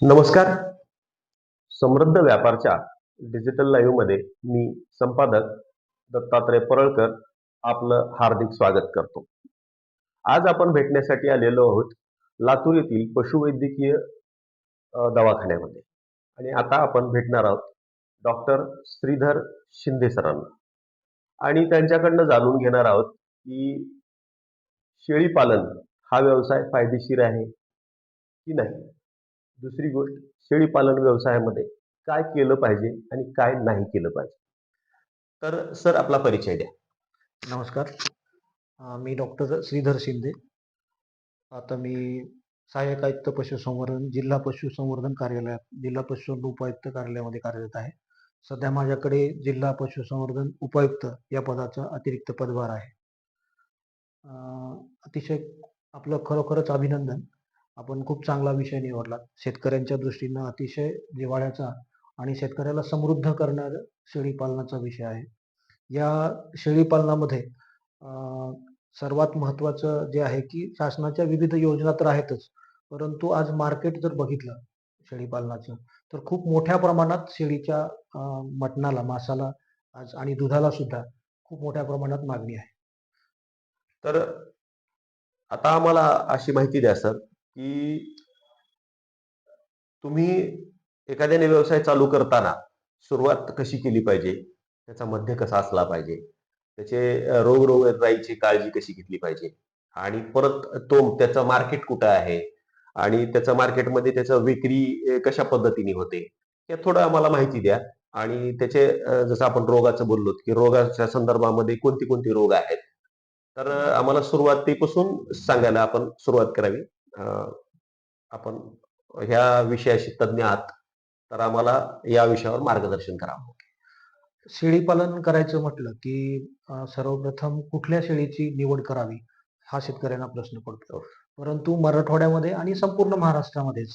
नमस्कार. समृद्ध व्यापारच्या डिजिटल लाईव्हमध्ये मी संपादक दत्तात्रय परळकर आपलं हार्दिक स्वागत करतो. आज आपण भेटण्यासाठी आलेलो आहोत लातूर येथील पशुवैद्यकीय दवाखान्यामध्ये. आणि आता आपण भेटणार आहोत डॉक्टर श्रीधर शिंदे सरांना. आणि त्यांच्याकडनं जाणून घेणार आहोत की शेळी पालन हा व्यवसाय फायदेशीर आहे की नाही? दुसरी गोष्ट शेळी पालन व्यवसायामध्ये काय केलं पाहिजे आणि काय नाही केलं पाहिजे? तर सर आपला परिचय द्या. नमस्कार. मी डॉक्टर श्रीधर शिंदे. आता मी सहाय्यक आयुक्त पशुसंवर्धन जिल्हा पशुसंवर्धन कार्यालयात जिल्हा पशुसंवर्धन उपायुक्त कार्यालयामध्ये कार्यरत आहे. सध्या माझ्याकडे जिल्हा पशुसंवर्धन उपायुक्त या पदाचा अतिरिक्त पदभार आहे. अतिशय आपलं खरोखरच अभिनंदन. आपण खूप चांगला विषय निवडला. शेतकऱ्यांच्या दृष्टीनं अतिशय जिव्हाळ्याचा आणि शेतकऱ्याला समृद्ध करणारा शेळी पालनाचा विषय आहे. या शेळी पालनामध्ये सर्वात महत्त्वाचं जे आहे की शासनाच्या विविध योजना तर आहेतच परंतु आज मार्केट जर बघितलं शेळी पालनाचं तर खूप मोठ्या प्रमाणात शेळीच्या मटणाला मासाला आज आणि दुधाला सुद्धा खूप मोठ्या प्रमाणात मागणी आहे. तर आता आम्हाला अशी माहिती द्या सर. की तुम्ही एखाद्याने व्यवसाय चालू करताना सुरुवात कशी केली पाहिजे? त्याचा मध्य कसा असला पाहिजे? त्याचे रोग रोग रोगराईची काळजी कशी घेतली पाहिजे? आणि परत तो त्याचं मार्केट कुठं आहे? आणि त्याचं मार्केटमध्ये त्याचं विक्री कशा पद्धतीने होते? हे थोडं आम्हाला माहिती द्या. आणि त्याचे जसं आपण रोगाचं बोललो की रोगाच्या संदर्भामध्ये कोणती कोणती रोग आहेत? तर आम्हाला सुरुवातीपासून सांगायला आपण सुरुवात करावी. आपण ह्या विषयाशी तज्ज्ञ आहात तर आम्हाला या विषयावर मार्गदर्शन करावं शेळी पालन करायचं म्हटलं की सर्वप्रथम कुठल्या शेळीची निवड करावी हा शेतकऱ्यांना प्रश्न पडतो. परंतु मराठवाड्यामध्ये आणि संपूर्ण महाराष्ट्रामध्येच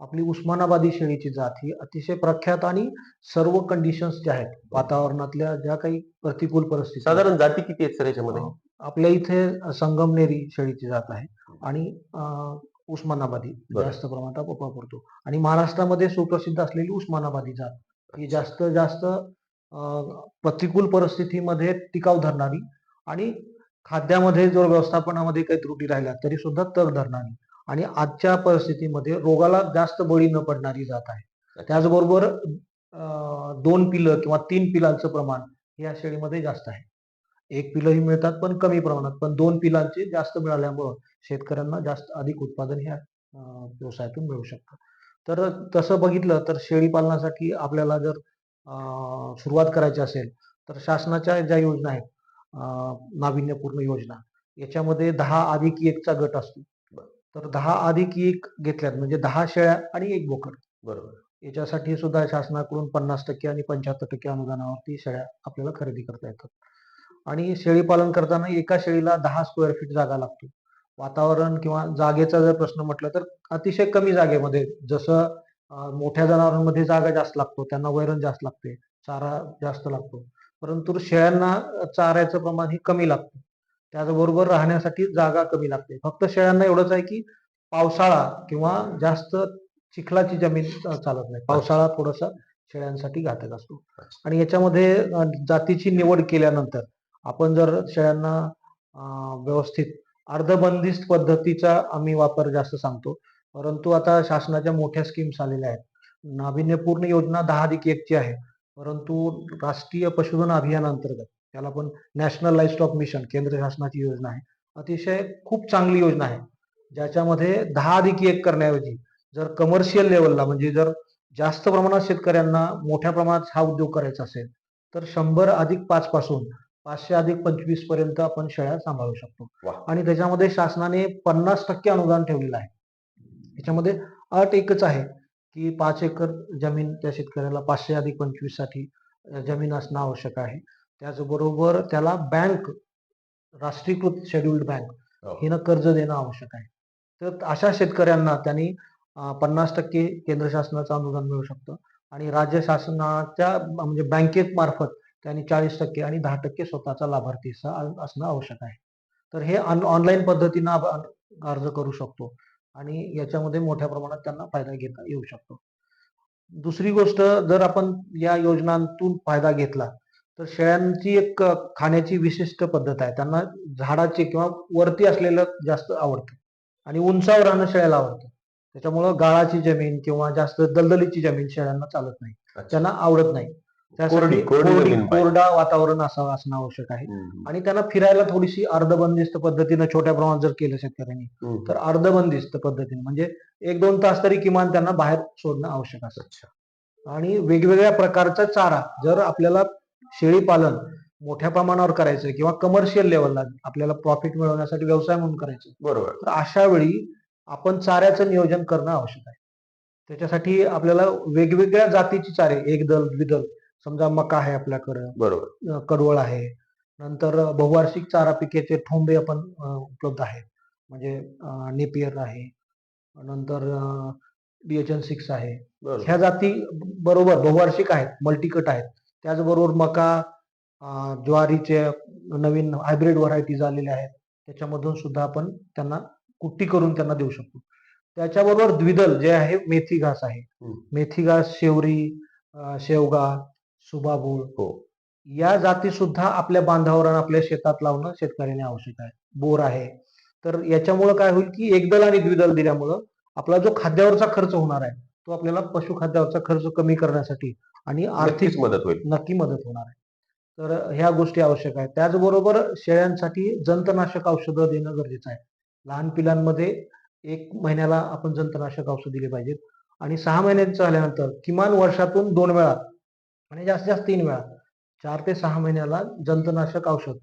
आपली उस्मानाबादी शेळीची जात ही अतिशय प्रख्यात आणि सर्व कंडिशन्स ज्या आहेत वातावरणातल्या ज्या काही प्रतिकूल परिस्थिती साधारण जाती किती आहेत सर याच्यामध्ये? आपल्या इथे संगमनेरी शेळीची जात आहे आणि अं, उस्मानाबादी बरं. जास्त प्रमाणात वापरतो आणि महाराष्ट्रामध्ये सुप्रसिद्ध असलेली उस्मानाबादी जात ही जास्त जास्त अं, प्रतिकूल परिस्थितीमध्ये टिकाव धरणारी आणि खाद्यामध्ये जर व्यवस्थापनामध्ये काही त्रुटी राहिल्या तरी सुद्धा तग धरणारी आणि आजच्या परिस्थितीमध्ये रोगाला जास्त बळी न पडणारी जात आहे. त्याचबरोबर अं, दोन पिलं किंवा तीन पिलांचं प्रमाण या शेळीमध्ये जास्त आहे. एक पिलंही मिळतात पण कमी प्रमाणात. पण दोन पिलांचे जास्त मिळाल्यामुळं शेतकऱ्यांना जास्त अधिक उत्पादन ह्या व्यवसायातून मिळू शकतं. तर तसं बघितलं तर शेळी पालनासाठी आपल्याला जर सुरुवात करायची असेल तर शासनाच्या ज्या योजना आहेत नाविन्यपूर्ण योजना याच्यामध्ये दहा अधिक एकचा गट असतो. तर दहा अधिक एक घेतल्यात म्हणजे दहा शेळ्या आणि एक बोकड. बरोबर. याच्यासाठी सुद्धा शासनाकडून पन्नास टक्के आणि पंच्याहत्तर टक्के अनुदानावरती शेळ्या आपल्याला खरेदी करता येतात. आणि शेळी पालन करताना एका शेळीला दहा स्क्वेअर फीट जागा लागतो. वातावरण किंवा जागेचा जर प्रश्न म्हटलं तर अतिशय कमी जागेमध्ये जसं मोठ्या जनावरांमध्ये जागा जास्त लागतो त्यांना वैरण जास्त लागते चारा जास्त लागतो. परंतु शेळ्यांना चाऱ्याचं प्रमाण हे कमी लागतं. त्याचबरोबर राहण्यासाठी जागा कमी लागते. फक्त शेळ्यांना एवढंच आहे की पावसाळा किंवा जास्त चिखलाची जमीन चालत नाही. पावसाळा थोडासा शेळ्यांसाठी घातक असतो. आणि याच्यामध्ये जातीची निवड केल्यानंतर आपण जर शेळ्यांना व्यवस्थित अर्धबंदिस्त पद्धतीचा आम्ही वापर जास्त सांगतो. परंतु आता शासनाच्या मोठ्या स्कीम्स आलेल्या आहेत. नाविन्यपूर्ण योजना दहा अधिक एकची आहे. परंतु राष्ट्रीय पशुधन अभियानांतर्गत त्याला पण नॅशनल लाईफ स्टॉक मिशन केंद्र शासनाची योजना आहे. अतिशय खूप चांगली योजना आहे. ज्याच्यामध्ये दहा अधिक एक करण्याऐवजी जर कमर्शियल लेवलला म्हणजे जर जास्त प्रमाणात शेतकऱ्यांना मोठ्या प्रमाणात हा उद्योग करायचा असेल तर शंभर अधिक पाच पासून पाचशे अधिक पंचवीसपर्यंत आपण शेळ्या सांभाळू शकतो. आणि त्याच्यामध्ये शासनाने पन्नास टक्के अनुदान ठेवलेलं आहे. त्याच्यामध्ये अट एकच आहे की पाच एकर जमीन त्या शेतकऱ्याला पाचशे अधिक पंचवीससाठी जमीन असणं आवश्यक आहे. त्याचबरोबर त्याला बँक राष्ट्रीयकृत शेड्युल्ड बँक हो. हिनं कर्ज देणं आवश्यक आहे. तर अशा शेतकऱ्यांना त्यांनी पन्नास टक्के केंद्र शासनाचं अनुदान मिळू शकतं. आणि राज्य शासनाच्या म्हणजे बँकेत मार्फत त्यांनी चाळीस टक्के आणि दहा टक्के स्वतःचा लाभार्थी असणं आवश्यक आहे. तर हे ऑनलाईन पद्धतीनं अर्ज करू शकतो आणि याच्यामध्ये मोठ्या प्रमाणात त्यांना फायदा घेता येऊ शकतो. दुसरी गोष्ट जर आपण या योजनांतून फायदा घेतला तर शेळ्यांची एक खाण्याची विशिष्ट पद्धत आहे. त्यांना झाडाचे किंवा वरती असलेलं जास्त आवडतं आणि उंचावर राहणं शेळ्याला आवडतं. त्याच्यामुळं गाळाची जमीन किंवा जास्त दलदलीची जमीन शेळ्यांना चालत नाही. त्यांना आवडत नाही. त्यासाठी कोरडी- वातावरण असावं असणं आवश्यक आहे. आणि त्यांना फिरायला थोडीशी अर्धबंदिस्त पद्धतीनं छोट्या प्रमाणात जर केलं शेतकऱ्यांनी. तर अर्धबंदिस्त पद्धतीने म्हणजे एक दोन तास तरी किमान त्यांना बाहेर सोडणं आवश्यक असतं. आणि वेगवेगळ्या प्रकारचा चारा जर आपल्याला शेळी पालन मोठ्या प्रमाणावर करायचं किंवा कमर्शियल लेवलला आपल्याला प्रॉफिट मिळवण्यासाठी व्यवसाय म्हणून करायचं बरोबर. तर अशा वेळी आपण चाऱ्याचं नियोजन करणं आवश्यक आहे. त्याच्यासाठी आपल्याला वेगवेगळ्या जातीची चारे एकदल द्विदल समजा मका आहे आपल्याकडं बरोबर. अ, कडवळ आहे नंतर बहुवार्षिक चारा पिकेचे ठोंबे आपण अ, उपलब्ध आहेत. म्हणजे नेपियर आहे नंतर डीएचएन सिक्स आहे. बरोबर. ह्या जाती बरोबर बहुवार्षिक आहेत मल्टीकट आहेत. त्याचबरोबर मका अ, ज्वारीचे नवीन हायब्रिड व्हरायटीज आलेल्या आहेत. त्याच्यामधून सुद्धा आपण त्यांना कुट्टी करून त्यांना देऊ शकतो. त्याच्याबरोबर द्विदल जे आहे मेथी घास आहे. हम्म. मेथी घास शेवरी अ, शेवगा सुबाबूळ हो. या जाती सुद्धा आपल्या बांधावर आणि आपल्या शेतात लावणं शेतकऱ्याने आवश्यक आहे. बोर आहे. तर याच्यामुळं काय होईल की एकदल आणि द्विदल दिल्यामुळं आपला जो खाद्यावरचा खर्च होणार आहे तो आपल्याला पशुखाद्यावरचा खर्च कमी करण्यासाठी आणि आर्थिक मदत होईल. नक्की मदत होणार आहे. तर ह्या गोष्टी आवश्यक आहेत. त्याचबरोबर शेळ्यांसाठी जंतनाशक औषधं देणं गरजेचं आहे. लहान पिलांमध्ये एक महिन्याला आपण जंतनाशक औषध दिले पाहिजेत. आणि सहा महिन्यांचं झाल्यानंतर किमान वर्षातून दोन वेळा आणि जास्तीत जास्त तीन वेळा. चार ते सहा महिन्याला जंतनाशक औषध.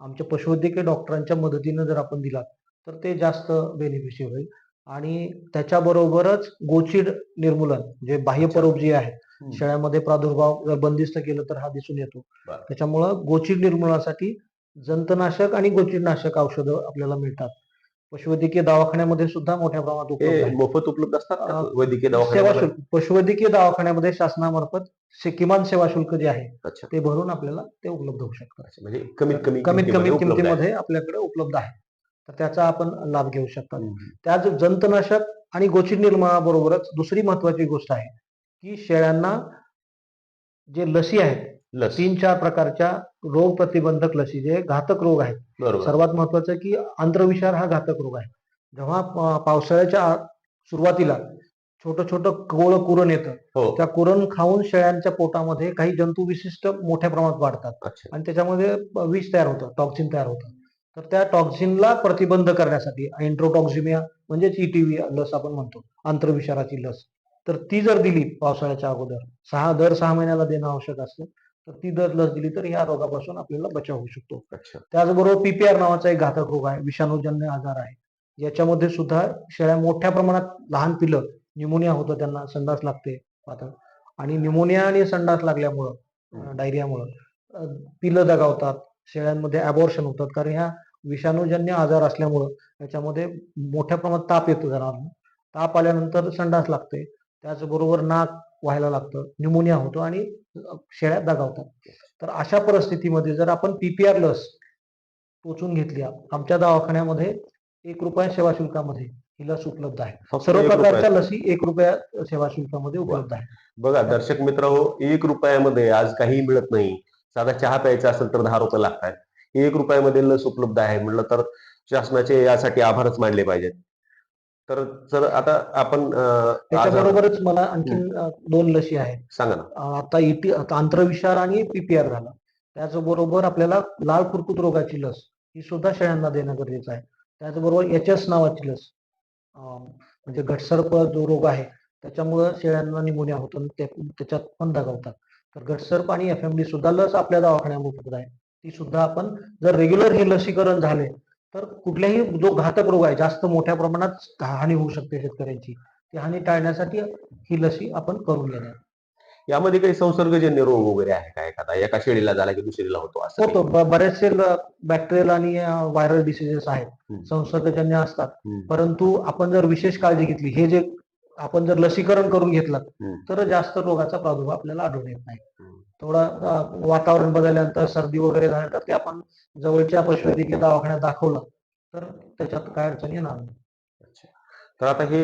आमच्या पशुवैद्यकीय डॉक्टरांच्या मदतीनं जर आपण दिला तर ते जास्त बेनिफिशियल होईल. आणि त्याच्याबरोबरच गोचीड निर्मूलन जे बाह्य परोपजीवी आहे. हम्म. शेळ्यामध्ये प्रादुर्भाव जर बंदिस्त केलं तर हा दिसून येतो. त्याच्यामुळं गोचीड निर्मूलनासाठी जंतनाशक आणि गोचीडनाशक औषधं आपल्याला मिळतात. पशुवैद्यकीय दवाखान्यामध्ये सुद्धा मोठ्या प्रमाणात उपलब्ध हे आहेत. मोफत उपलब्ध असतात का? अ, वैद्यकीय सेवा दवाखान्यामध्ये शुल्क पशुवैद्यकीय दवाखान्यामध्ये शासनामार्फत किमान सेवा शुल्क जे आहे अच्छा ते भरून आपल्याला ते उपलब्ध होऊ शकतं अच्छा. म्हणजे कमीत कमी कमीत कमी किमतीमध्ये उपलब्ध आहे. किमतीमध्ये आपल्याकडे उपलब्ध आहे तर त्याचा आपण लाभ घेऊ शकतात हम्म. त्याच जंतनाशक आणि गोचीड निर्माणाबरोबरच दुसरी महत्वाची गोष्ट आहे की शेळ्यांना जे लसी आहेत लस तीन चार प्रकारच्या रोग प्रतिबंधक लसी जे घातक रोग आहेत. बरोबर. सर्वात महत्वाचं की आंत्रविषार हा घातक रोग आहे. जेव्हा प- पावसाळ्याच्या आ- सुरुवातीला छोटं छोटं कोवळं कुरण येतं हो. त्या कुरण खाऊन शेळ्यांच्या पोटामध्ये काही जंतू विशिष्ट मोठ्या प्रमाणात वाढतात. अच्छा. आणि त्याच्यामध्ये विष तयार होतं टॉक्सिन तयार होतं. तर त्या टॉक्सिनला प्रतिबंध करण्यासाठी एन्ट्रोटॉक्झिमिया म्हणजेच ईटीव्ही लस आपण म्हणतो आंतरविषाराची लस. तर ती जर दिली पावसाळ्याच्या अगोदर सहा दर सहा महिन्याला देणं आवश्यक असतं. तर ती जर लस दिली तर या रोगापासून आपल्याला बचाव होऊ शकतो. त्याचबरोबर पीपीआर नावाचा एक घातक रोग आहे विषाणूजन्य आजार आहे. याच्यामध्ये सुद्धा शेळ्या मोठ्या प्रमाणात लहान पिलं न्यूमोनिया होतं त्यांना संडास लागते पातळ आणि न्यूमोनिया आणि संडास लागल्यामुळं डायरियामुळं पिलं दगावतात शेळ्यांमध्ये अबॉर्शन होतात. कारण ह्या विषाणूजन्य आजार असल्यामुळं याच्यामध्ये मोठ्या प्रमाणात ताप येतो जनावरांना. ताप आल्यानंतर संडास लागते. त्याचबरोबर नाक व्हायला लागतं. न्यूमोनिया होतो आणि शेळ्या दगावतात. तर अशा परिस्थितीमध्ये जर आपण पीपीआर लस टोचून घेतली आमच्या दवाखान्यामध्ये एक रुपया सेवा शुल्कामध्ये ही लस उपलब्ध आहे. सर्व प्रकारच्या. लसी एक रुपया सेवा शुल्कामध्ये उपलब्ध आहे. बघा दर्शक मित्र हो एक रुपयामध्ये आज काही मिळत नाही. साधा चहा प्यायचा असेल तर दहा रुपये लागतात. एक रुपयामध्ये लस उपलब्ध आहे. म्हटलं तर शासनाचे यासाठी आभारच मानले पाहिजेत. तर जर आता आपण त्याच्याबरोबरच मला आणखीन अं, दोन लसी आहेत. सांगा ना. आता इटी आता आंत्रविषार आणि पीपीआर झालं. त्याचबरोबर आपल्याला लाल कुरकुत रोगाची लस ही सुद्धा शेळ्यांना देणं गरजेचं आहे. त्याचबरोबर एच एस नावाची लस म्हणजे घटसर्प जो रोग आहे त्याच्यामुळं शेळ्यांना निमोनिया होतो त्याच्यात पण दगावतात. तर घटसर्प आणि एफ एम डी सुद्धा लस आपल्या दवाखान्यामध्ये उपलब्ध आहे. ती सुद्धा आपण जर रेग्युलर हे लसीकरण झाले तर कुठल्याही जो घातक रोग आहे जास्त मोठ्या प्रमाणात हानी होऊ शकते शेतकऱ्यांची ती हानी टाळण्यासाठी ही लसी आपण करून घेणार यामध्ये काही संसर्गजन्य रोग वगैरे आहे का एखादा एका शेळीला झाला की दुसरीला होतो असं होतो? ब- बरेचसे बॅक्टेरियल आणि व्हायरल डिसिजेस आहेत. संसर्गजन्य असतात हम्म. परंतु आपण जर विशेष काळजी घेतली हे जे आपण जर लसीकरण करून घेतलं हम्म. तर जास्त रोगाचा प्रादुर्भाव आपल्याला आढळून येत नाही हम्म. थोडं वातावरण बदलल्यानंतर सर्दी वगैरे झाल्यानंतर ते आपण जवळच्या पशुवैद्यकीय दवाखान्यात दाखवलं तर त्याच्यात काय अडचण येणार नाही. तर आता हे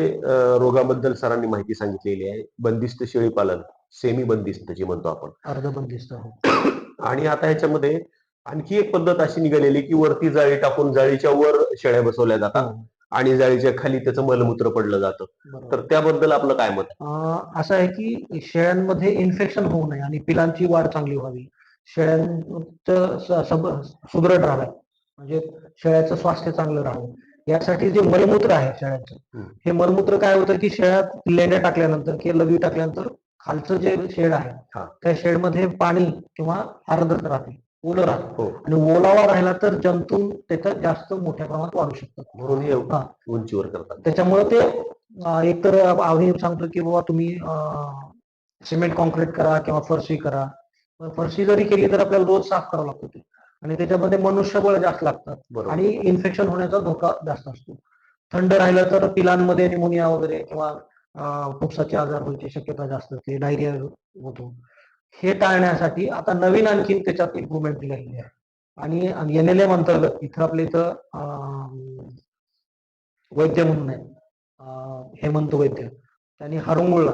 रोगाबद्दल सरांनी माहिती सांगितलेली आहे. बंदिस्त शेळी पालन सेमी बंदिस्त जे म्हणतो आपण. अर्धबंदिस्त हो. आणि आता ह्याच्यामध्ये आणखी एक पद्धत अशी निघालेली की वरती जाळी टाकून जाळीच्या वर शेळ्या बसवल्या जातात. हो, आणि जाळीच्या खाली त्याचं मलमूत्र पडलं जातं. तर त्याबद्दल आपलं काय मत असं आहे की शेळ्यांमध्ये इन्फेक्शन होऊ नये आणि पिलांची वाढ चांगली व्हावी शेळ्यांचं सुदृढ राहावं म्हणजे शेळ्याचं स्वास्थ्य चांगलं राहावं यासाठी जे मलमूत्र आहे शेळ्याचं. हे मलमूत्र काय होतं की शेळ्या लेंड्या टाकल्यानंतर किंवा लवी टाकल्यानंतर खालचं जे शेड आहे. त्या शेडमध्ये पाणी किंवा आर्द्रता राहते ओलं राहतं. हो. आणि ओलावा राहिला तर जंतू त्याच्यात जास्त मोठ्या प्रमाणात वाढू शकतात. म्हणून हे. उंचीवर करतात. त्याच्यामुळे ते एकतर आम्ही सांगतो की बाबा तुम्ही सिमेंट कॉन्क्रीट करा किंवा फरशी करा. फरशी जरी केली तर आपल्याला रोज साफ करावं लागतं ते. आणि त्याच्यामध्ये मनुष्यबळ जास्त लागतात. आणि इन्फेक्शन होण्याचा धोका जास्त असतो. थंड राहिलं तर पिलांमध्ये निमोनिया वगैरे किंवा फुफ्साचे आजार व्हायची शक्यता जास्त असते. डायरिया होतो. हे टाळण्यासाठी आता नवीन आणखी त्याच्यात इम्प्रुव्हमेंट निघालेली आहे. आणि एन एल एम अंतर्गत इथं आपल्या इथं वैद्य म्हणून आहे. हेमंत वैद्य. त्यांनी हरंगुळला.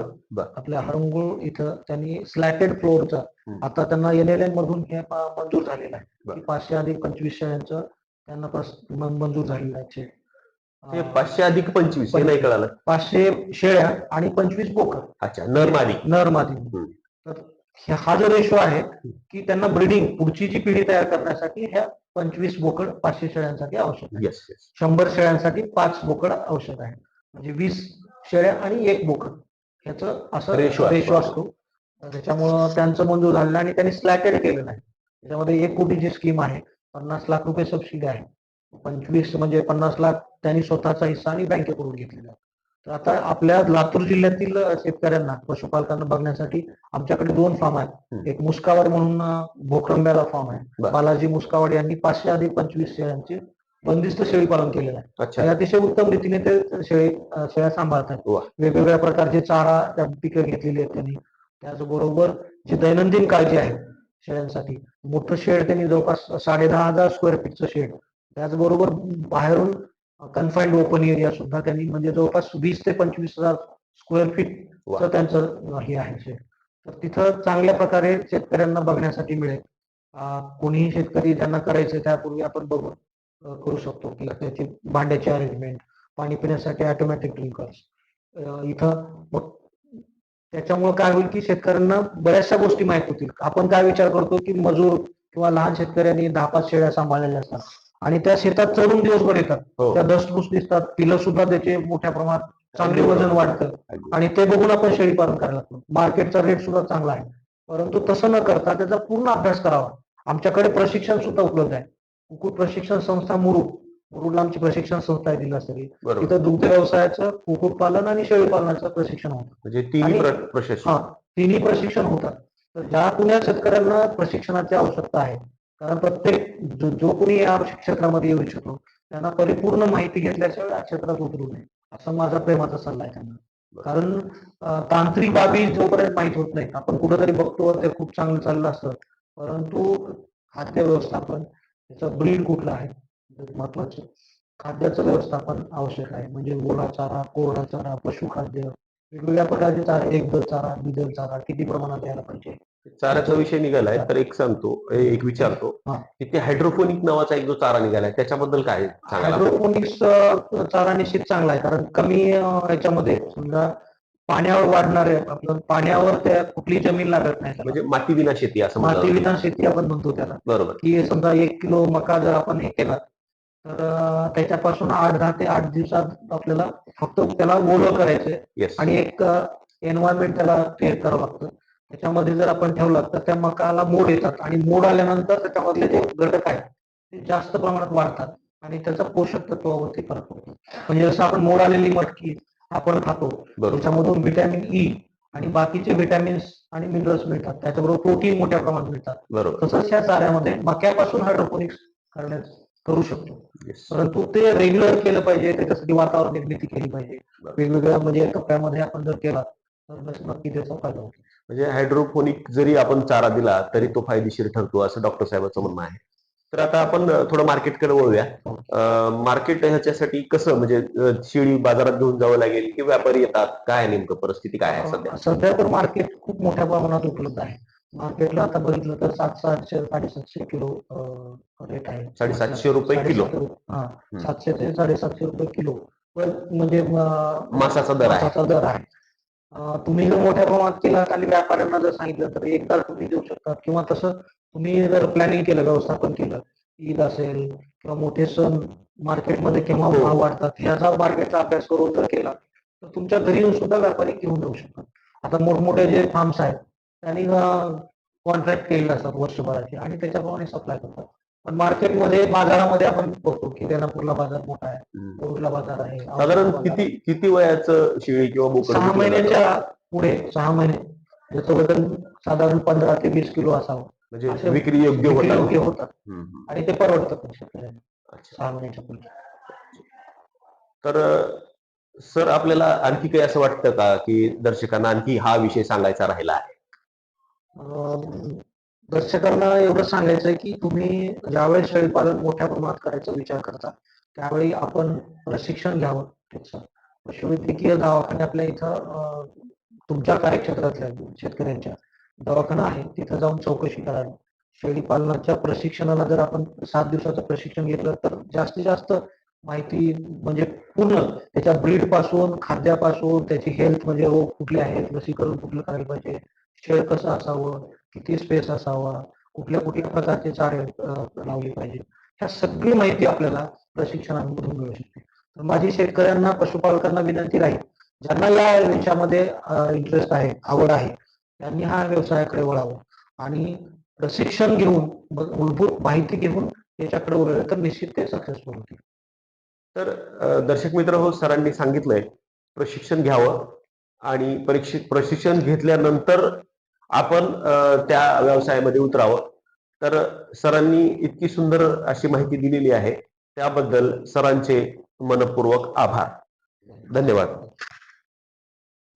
आपल्या हरंगुळ इथं त्यांनी स्लॅटेड फ्लोअरचा. आता त्यांना एन एल एम मधून हे मंजूर झालेलं आहे. पाचशे अधिक पंचवीस शेळ्यांचं त्यांना मंजूर झालेलं आहे पाचशे अधिक पंचवीस हे नाही कळालं. पाचशे शेळ्या आणि पंचवीस बोकड. अच्छा नर मादी. नर मादी. हम्म. तर हे- जो रेशो आहे की त्यांना ब्रीडिंग पुढची जी पिढी तयार करण्यासाठी ह्या पंचवीस बोकड पाचशे शेळ्यांसाठी आवश्यक आहे. शंभर शेळ्यांसाठी पाच बोकड आवश्यक आहे. म्हणजे वीस शेळ्या आणि एक बोकड. ह्याचं असं असतो. रेशो असतो. त्याच्यामुळं त्यांचं मंजूर झालेलं आणि त्यांनी स्लॅटेड केलेलं आहे. त्याच्यामध्ये एक कोटीची स्कीम आहे. पन्नास लाख रुपये सबसिडी आहे. पंचवीस म्हणजे पन्नास लाख त्यांनी स्वतःचा हिस्सा आणि बँकेकडून घेतलेला आहे. तर आता आपल्या लातूर जिल्ह्यातील शेतकऱ्यांना पशुपालकांना बघण्यासाठी आमच्याकडे दोन फार्म आहेत. एक मुस्कावाड म्हणून भोकरंब्याला फार्म आहे. बालाजी मुस्कावाड यांनी पाचशे अधिक पंचवीस शेळ्यांचे बंदिस्त शेळी पालन केलेलं आहे. अच्छा. अतिशय उत्तम रीतीने ते शेळी शेळ्या सांभाळतात. वेगवेगळ्या प्रकारचे चारा त्या पिकं घेतलेली आहेत त्यांनी. त्याचबरोबर जी दैनंदिन काळजी आहे शेळ्यांसाठी मोठं शेड त्यांनी जवळपास साडे दहा हजार स्क्वेअर फीटचं शेड. त्याचबरोबर बाहेरून कन्फाईंड ओपन एरिया सुद्धा त्यांनी म्हणजे जवळपास वीस ते पंचवीस हजार स्क्वेअर फीट. त्यांचं हे आहे तर तिथं चांगल्या प्रकारे शेतकऱ्यांना बघण्यासाठी मिळेल. कोणीही शेतकरी ज्यांना करायचे त्यापूर्वी आपण बघू अं, करू शकतो की त्याची भांड्याची अरेंजमेंट पाणी पिण्यासाठी ऑटोमॅटिक ड्रिंकर्स इथं मग त्याच्यामुळे काय होईल की शेतकऱ्यांना बऱ्याचशा गोष्टी माहीत होतील. आपण काय विचार करतो की मजूर किंवा लहान शेतकऱ्यांनी दहा पाच शेळ्या सांभाळलेल्या असतात. आणि त्या शेतात चढून दिवसभर येतात. हो. त्या दसभूस दिसतात. पिलं सुद्धा त्याचे मोठ्या प्रमाणात चांगले वजन वाढतं. आणि ते बघून आपण शेळी पालन करायला लागतो. मार्केटचा रेट सुद्धा चांगला आहे. परंतु तसं न करता त्याचा पूर्ण अभ्यास करावा. आमच्याकडे प्रशिक्षण सुद्धा उपलब्ध आहे. कुक्कुट प्रशिक्षण संस्था मुरुड. मुरुडला आमची प्रशिक्षण संस्था आहे जिल्हास्तरीय बरोबर. तिथं दुग्ध व्यवसायाचं कुक्कुटपालन आणि शेळी पालनाचं प्रशिक्षण होतं. म्हणजे तिन्ही आणि- प्र- प्रशासन हा तिन्ही प्रशिक्षण होतात. तर ज्या कुण्या शेतकऱ्यांना प्रशिक्षणाची आवश्यकता आहे कारण प्रत्येक जो कोणी या क्षेत्रामध्ये येऊ इच्छितो त्यांना परिपूर्ण माहिती घेतल्याशिवाय या क्षेत्रात उतरू नये. असा माझा प्रेमाचा सल्ला आहे त्यांना. कारण तांत्रिक बाबी जोपर्यंत माहीत होत नाही आपण कुठेतरी बघतो ते खूप चांगलं चाललं असतं. परंतु खाद्य व्यवस्थापन त्याचं ब्रीड कुठलं आहे? महत्वाचं. खाद्याचं व्यवस्थापन आवश्यक आहे. म्हणजे ओला चारा कोरडा चारा पशुखाद्य वेगवेगळ्या प्रकारचे चारा एक दर चारा द्विदल चारा किती प्रमाणात द्यायला पाहिजे? चाऱ्याचा विषय निघालाय तर एक सांगतो एक विचारतो हा. तिथे हायड्रोफोनिक नावाचा एक जो चारा निघालाय त्याच्याबद्दल काय सांगाल आपण? हायड्रोपोनिक्स चारा निश्चित चांगला आहे कारण कमी याच्यामध्ये समजा पाण्यावर वाढणारे आपलं पाण्यावर त्या कुठली जमीन लागत नाही. म्हणजे माती विना शेती असं माती विधान शेती आपण म्हणतो त्याला बरोबर की समजा एक किलो मका जर आपण हे केला तर त्याच्यापासून आठ दहा ते आठ दिवसात आपल्याला फक्त त्याला ओलं करायचंय आणि एक एन्व्हायरमेंट त्याला क्रिएट करावं लागतं त्याच्यामध्ये जर आपण ठेवलं तर त्या मकाला मोड येतात आणि मोड आल्यानंतर त्याच्यामधले जे घटक आहेत ते जास्त प्रमाणात वाढतात आणि त्याचा पोषक तत्वावरती फरक पडतो. म्हणजे जसं आपण मोड आलेली मटकी आपण खातो त्याच्यामधून व्हिटॅमिन ई आणि बाकीचे व्हिटॅमिन्स आणि मिनरल्स मिळतात. त्याच्याबरोबर प्रोटीन मोठ्या प्रमाणात मिळतात. बरोबर. तसंच या चाऱ्यामध्ये मक्यापासून हायड्रोपोनिक्स करण्यास करू शकतो. परंतु ते रेग्युलर केलं पाहिजे त्याच्यासाठी वातावरण निर्मिती केली पाहिजे. वेगवेगळ्या म्हणजे कप्प्यामध्ये आपण जर केला तर नक्की त्याचा फायदा होतो. म्हणजे हायड्रोफोनिक जरी आपण चारा दिला तरी तो फायदेशीर ठरतो असं डॉक्टर साहेबांचं म्हणणं आहे. तर आता आपण थोडं मार्केटकडे वळूया. मार्केट ह्याच्यासाठी कसं म्हणजे शेळी बाजारात घेऊन जावं लागेल की व्यापारी येतात? काय नेमकं परिस्थिती? काय आहे सध्या? सध्या तर मार्केट खूप मोठ्या प्रमाणात उपलब्ध आहे. मार्केटला आता बघितलं तर सात सातशे साडेसातशे किलो रेट आहे. साडेसातशे रुपये किलो. हा सातशे ते साडेसातशे रुपये किलो. पण म्हणजे मासाचा दर आहे. तुम्ही जर मोठ्या प्रमाणात केला आणि व्यापाऱ्यांना जर सांगितलं तर एकदा तुम्ही देऊ शकता. किंवा तसं तुम्ही जर प्लॅनिंग केलं व्यवस्थापन केलं ईद असेल किंवा मोठे सण मार्केटमध्ये केव्हा हो. भाव वाढतात ह्याचा मार्केटचा अभ्यास करून जर केला तर तुमच्या घरी येऊन सुद्धा व्यापारी घेऊन जाऊ शकतात. आता मोठमोठे जे फार्म्स आहेत त्यांनी कॉन्ट्रॅक्ट केलेले असतात वर्षभराचे आणि त्याच्याप्रमाणे सप्लाय करतात. पण मार्केटमध्ये बाजारामध्ये आपण बघतो की रेणापूरला बाजार मोठा आहे. कोरूरला बाजार आहे साधारण किती किती वयाचं शेळी किंवा बोकड सहा? महिन्याच्या पुढे सहा महिने ज्याचं वजन साधारण पंधरा ते वीस किलो असावं म्हणजे विक्री योग्य योग्य होतात. आणि ते परवडतं पण शेतकऱ्यांना. सहा महिन्याच्या पुढे तर सर आपल्याला आणखी काही असं वाटतं का की दर्शकांना आणखी हा विषय सांगायचा राहिला आहे दर्शकांना एवढं सांगायचं आहे की तुम्ही ज्यावेळेस शेळीपालन मोठ्या प्रमाणात करायचा विचार करता त्यावेळी आपण प्रशिक्षण घ्यावं त्याचं. पशुवैद्यकीय दवाखाने आपल्या इथं तुमच्या कार्यक्षेत्रातल्या शेतकऱ्यांच्या दवाखाना आहे तिथं जाऊन चौकशी करावी. शेळी पालनाच्या प्रशिक्षणाला जर आपण सात दिवसाचं प्रशिक्षण घेतलं तर जास्तीत जास्त माहिती म्हणजे पूर्ण त्याच्या ब्रीडपासून खाद्यापासून त्याची हेल्थ म्हणजे रोग कुठले आहेत लसीकरण कुठलं करायला पाहिजे शेळ कसं असावं किती स्पेस असावा कुठल्या कुठल्या प्रकारचे चारे लावले पाहिजे ह्या सगळी माहिती आपल्याला प्रशिक्षणामधून मिळू शकते. तर माझी शेतकऱ्यांना पशुपालकांना विनंती राहील ज्यांना या विषयामध्ये इंटरेस्ट आहे आवड आहे त्यांनी हा व्यवसायाकडे वळावं. आणि प्रशिक्षण घेऊन मूलभूत माहिती घेऊन याच्याकडे वळलं तर निश्चित ते सक्सेसफुल होतील. तर दर्शक मित्र हो सरांनी सांगितलंय प्रशिक्षण घ्यावं आणि परीक्षित प्रशिक्षण घेतल्यानंतर आपण त्या व्यवसायामध्ये उतरावं. तर सरांनी इतकी सुंदर अशी माहिती दिलेली आहे. त्याबद्दल सरांचे मनपूर्वक आभार. धन्यवाद.